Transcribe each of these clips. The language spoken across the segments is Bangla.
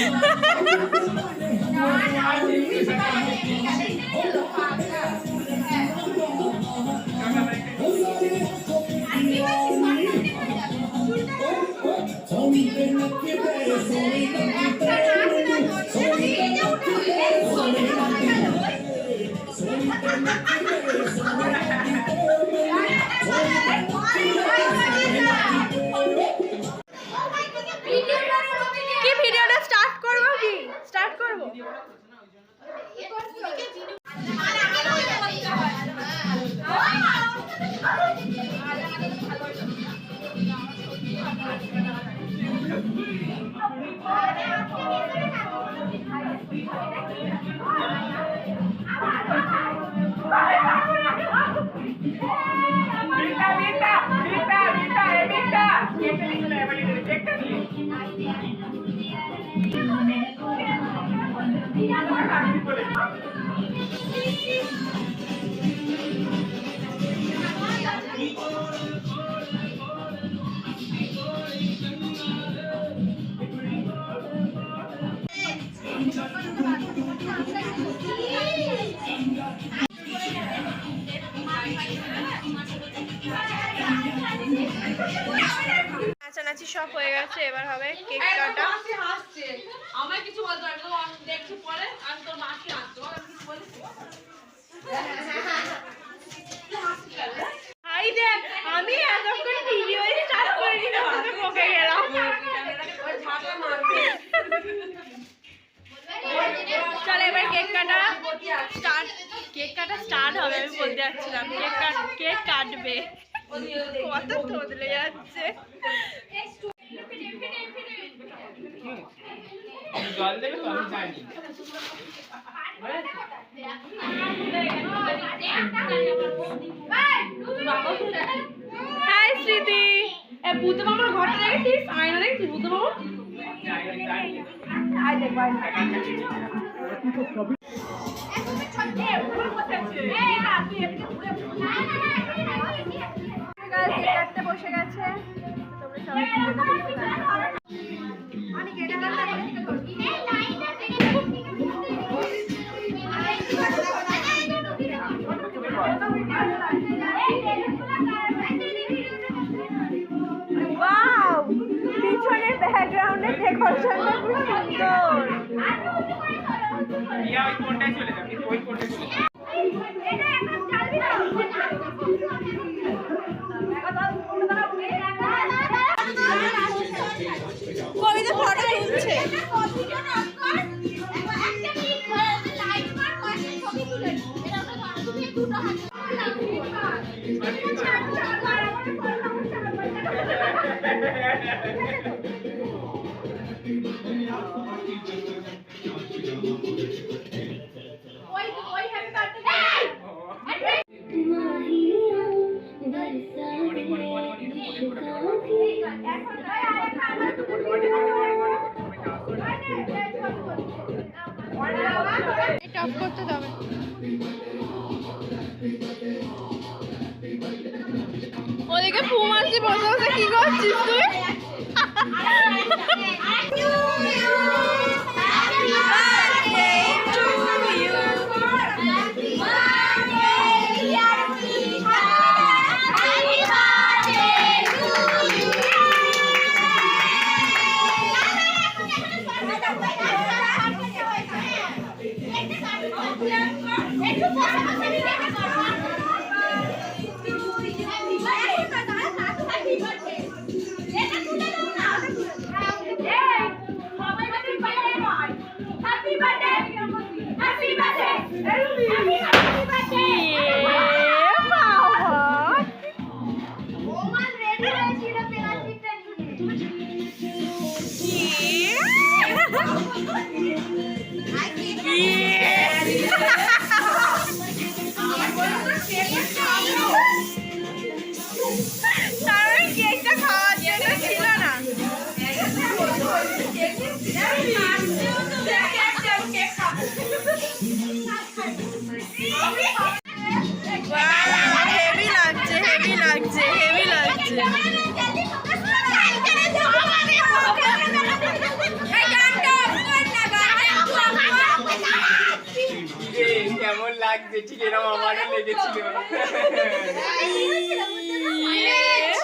Yeah. নাচানাচি সব হয়ে গেছে এবার হবে কেক কাটা। আমায় কিছু বলতে দেখছি পরে আমি তোর বলিস হাই দেখ আমি এতক্ষণ ভিডিও স্টার্ট করে হবে বকে গেলাম। চল এবার কেক কাটা। স্টার্ট কেক কাটা স্টার্ট হবে আমি বলতে যাচ্ছিলাম। কেক কাট কেক কাটবে। কত তোদলে যাচ্ছে জল দেবে হাই স্মৃতি ভূত মামার ঘরটা দেখেছিস? আয়না দেখেছিস ভূত মামা? বসে গেছে। তোমরা সবাই ইয়া ওই কোনটায় চলে যাবে ওই কোনটায় চলে যাবে। কবিতা ফটো তুলছে। টপ করতে যাবে। ওদিকে ফুমাসি বসে বসে কি করছিস তুই? ঠিক এরকম আমারও লেগেছিল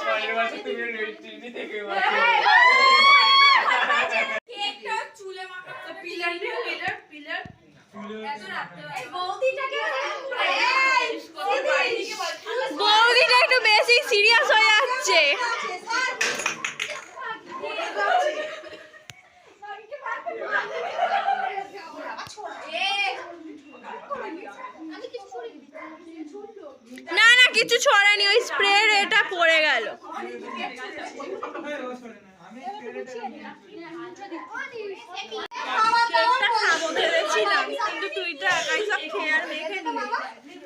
পরের বছর তুমি টিভি থেকে পিলার পিলার পিলার বৌদিটা একটু বেশি সিরিয়াস হয়ে যাচ্ছে না না কিছু ছড়ানি ওই স্প্রের এটা পড়ে গেল। কেকটা খাব ভেবেছিলাম কিন্তু তুই তো একাই সব খেয়ে আর মেখে দিলি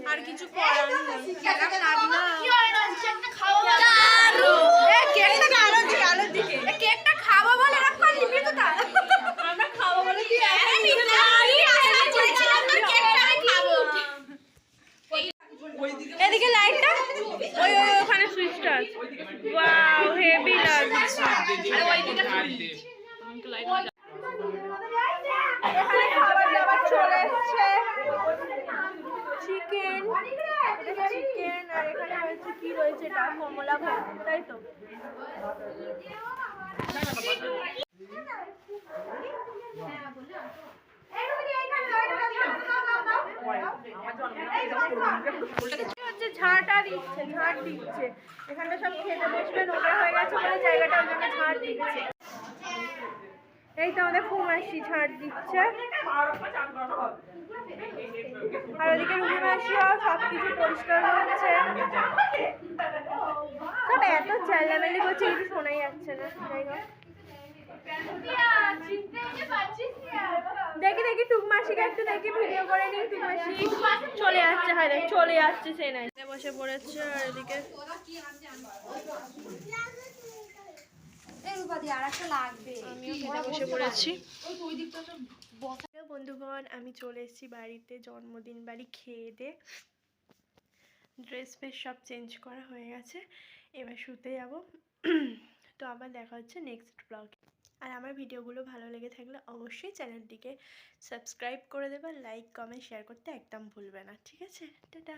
আর কিছু করার নেই কেমন লাগল এ, কেকটাকে আলোর দিকে আলোর দিকে এ, কেকটা খাব বলে এরকম করলি কিন্তু তা আমরা খাব বলে তুই এদিকে লাইটটা ওই ওই ওখানে সুইচটা আছে ওয়াও হেভি লাগছে এখানে খাবার দাবার চলে এসছে আর এখানে রয়েছে? কি এটা দিচ্ছে ঝাঁট দিচ্ছে। এখানটা সব খেতে বসবে নোংরা হয়ে গেছে বলে জায়গাটা ওই ঝাঁট দিচ্ছে। এই তো আমাদের ফুমাসি ঝাঁট দিচ্ছে। আর ওদিকে রুবি মাসিও সব কিছু পরিষ্কার করছে সব এত চেল্লামেলি করছে কিছু শোনাই যাচ্ছে না। দেখি দেখি টুকমাসিকে একটু দেখি ভিডিও করে নিই টুকমাসি চলে যাচ্ছে হ্যাঁ দেখ চলে যাচ্ছে সে নাই। বসে পড়েছে আর এদিকে আমিও খেতে বসে পড়েছি। বন্ধুগণ, আমি চলে এসেছি বাড়িতে জন্মদিন বাড়ি খেয়ে দে। ড্রেস ফ্রেস সব চেঞ্জ করা হয়ে গেছে। এবার শুতে যাব। তো আবার দেখা হচ্ছে নেক্সট ব্লগে আর আমার ভিডিওগুলো ভালো লেগে থাকলে অবশ্যই চ্যানেলটিকে সাবস্ক্রাইব করে দেবে লাইক কমেন্ট শেয়ার করতে একদম ভুলবে না। ঠিক আছে? টাটা।